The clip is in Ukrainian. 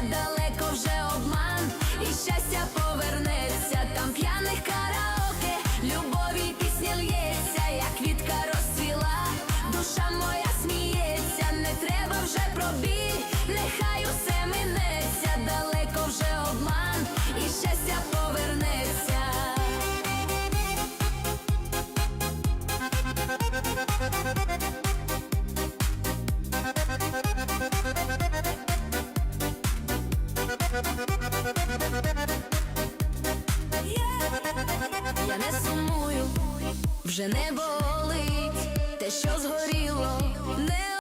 надала. не сумую, вже не болить, те, що згоріло. не